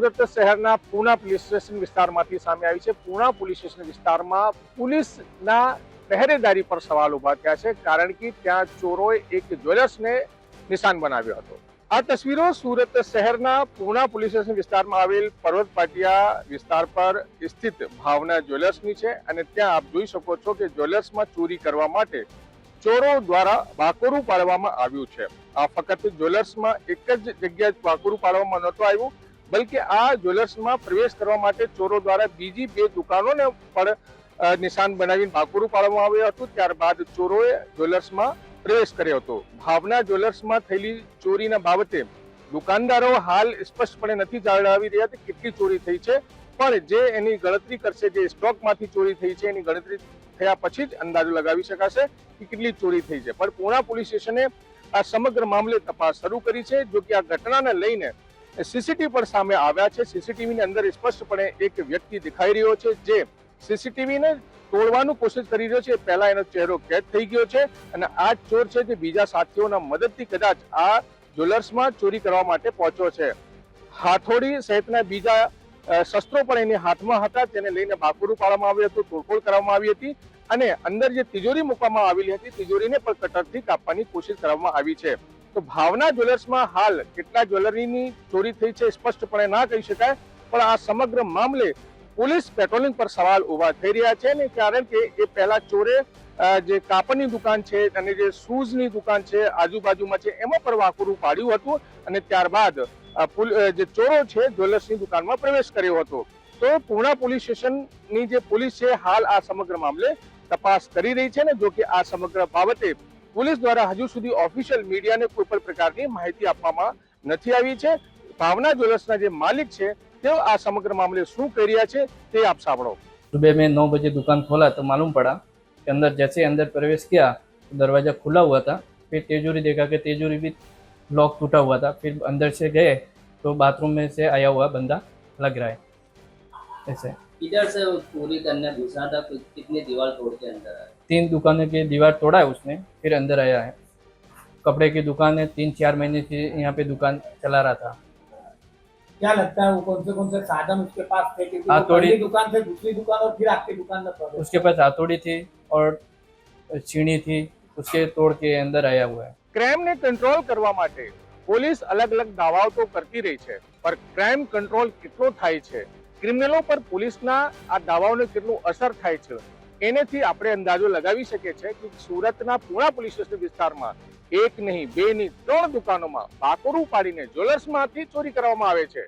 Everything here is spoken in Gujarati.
સુરત શહેરના પૂના પોલીસ સ્ટેશન વિસ્તારમાંથી સામે આવી છે. પૂના પોલીસ સ્ટેશન વિસ્તારમાં પોલીસના પહેરેદારી પર સવાલ ઊભા થયા છે, કારણ કે ત્યાં ચોરોએ એક જ્વેલર્સને નિશાન બનાવ્યો હતો. આ તસવીરો સુરત શહેરના પૂના પોલીસ સ્ટેશન વિસ્તારમાં આવેલ પર્વત પાટિયા વિસ્તાર પર સ્થિત ભાવના જ્વેલર્સની છે અને ત્યાં આપ જોઈ શકો છો કે જ્વેલર્સમાં ચોરી કરવા માટે ચોરો દ્વારા વાકોરું પાડવામાં આવ્યું છે. આ ફક્ત જ્વેલર્સમાં એક જ જગ્યાએ વાકોરું પાડવામાં નહોતું આવ્યું બલકે આ જ્વેલર્સમાં પ્રવેશ કરવા માટે ચોરો દ્વારા બીજી બે દુકાનોને પણ નિશાન બનાવીને વાકોરું પાડવામાં આવ્યું હતું. ત્યારબાદ ચોરોએ જ્વેલર્સમાં પ્રવેશ કર્યો હતો. ભાવના જ્વેલર્સમાં થયેલી ચોરીના બાબતે દુકાનદારો હાલ સ્પષ્ટપણે નથી જણાવી રહ્યા કે કેટલી ચોરી થઈ છે, પણ જે એની ગણતરી કરશે, જે સ્ટોકમાંથી ચોરી થઈ છે, એની ગણતરી થયા પછી જ અંદાજો લગાવી શકાશે કે કેટલી ચોરી થઈ છે. પણ પૂણા પોલીસ સ્ટેશને આ સમગ્ર મામલે તપાસ શરૂ કરી છે, જો કે આ ઘટનાને લઈને સીસીટીવી પણ સામે આવ્યા છે. સીસીટીવીની અંદર સ્પષ્ટપણે એક વ્યક્તિ દેખાઈ રહ્યો છે જે સીસીટીવીને તોડવાનું કોશિશ કરી રહ્યો છે. પહેલા એનો ચહેરો કેદ થઈ ગયો છે અને આ ચોર છે જે બીજા સાથીઓના મદદથી કદાચ આ જ્વેલર્સમાં ચોરી કરવા માટે પહોંચ્યો છે. હાથોડી સહિતના બીજા શસ્ત્રો પણ એની હાથમાં હતા. તેને લઈને બાકુરું પાડવામાં આવ્યું હતું, તોડફોડ કરવામાં આવી હતી અને અંદર જે તિજોરી મૂકવામાં આવેલી હતી, તિજોરીને પણ કટરથી કાપવાની કોશિશ કરવામાં આવી છે. તો ભાવના જ્વેલર્સમાં હાલ કેટલા જ્વેલરીની ચોરી થઈ છે સ્પષ્ટપણે ના કહી શકાય, પણ આ સમગ્ર મામલે પોલીસ પેટ્રોલિંગ પર સવાલ ઊભા થઈ રહ્યા છે ને કારણ કે એ પહેલા ચોરે જે કાપડની દુકાન છે અને જે શૂઝની દુકાન છે આજુબાજુમાં છે, એમાં પણ વાકુરું પાડ્યું હતું અને ત્યારબાદ જે ચોરો છે જ્વેલર્સની દુકાનમાં પ્રવેશ કર્યો હતો. તો પૂર્ણા પોલીસ સ્ટેશનની જે પોલીસ છે, હાલ આ સમગ્ર મામલે તપાસ કરી રહી છે ને જો કે આ સમગ્ર બાબતે પોલીસ દ્વારા હજુ સુધી ઓફિશિયલ મીડિયાને કોઈ પણ પ્રકારની માહિતી આપવામાં નથી આવી છે ભાવના જ્વેલર્સના જે માલિક છે તેઓ આ સમગ્ર મામલે શું કરી રહ્યા છે તે આપ સાંભળો सुबह में नौ बजे दुकान खोला तो मालूम पड़ा कि अंदर जैसे अंदर प्रवेश किया तो दरवाज़ा खुला हुआ था फिर तेजोरी देखा कि तेजोरी भी लॉक टूटा हुआ था फिर अंदर से गए तो बाथरूम में से आया हुआ बंदा लग रहा है ऐसे इधर से वो चोरी करने घुसा था कुछ कितनी दीवार तोड़ के अंदर आया तीन दुकानों की दीवार तोड़ा है उसने फिर अंदर आया है कपड़े की दुकान है तीन चार महीने से यहाँ पे दुकान चला रहा था क्या लगता है वो कौन से कौन से साधन उसके पास थे क्योंकि हाँ, वो थोड़ी- पहली दुकान से दूसरी दुकान और फिर आपकी दुकान में प्रवेश उसके पास हथौड़ी थी और छीनी थी उसके तोड़ के अंदर आया हुआ है ક્રાઇમને કંટ્રોલ કરવા માટે પોલીસ અલગ અલગ દાવાઓ તો કરતી રહી છે પણ ક્રાઇમ કંટ્રોલ કેટલો થાય છે ક્રિમિનલો પર પોલીસના આ દાવાઓને કેટલું અસર થાય છે એનેથી આપણે અંદાજો લગાવી શકીએ છીએ કે સુરતના પૂણા પોલીસ સ્ટેશન વિસ્તારમાં એક નહીં, બે નહીં, ત્રણ દુકાનોમાં બાકોરું પાડીને જ્વેલર્સમાંથી ચોરી કરવામાં આવે છે.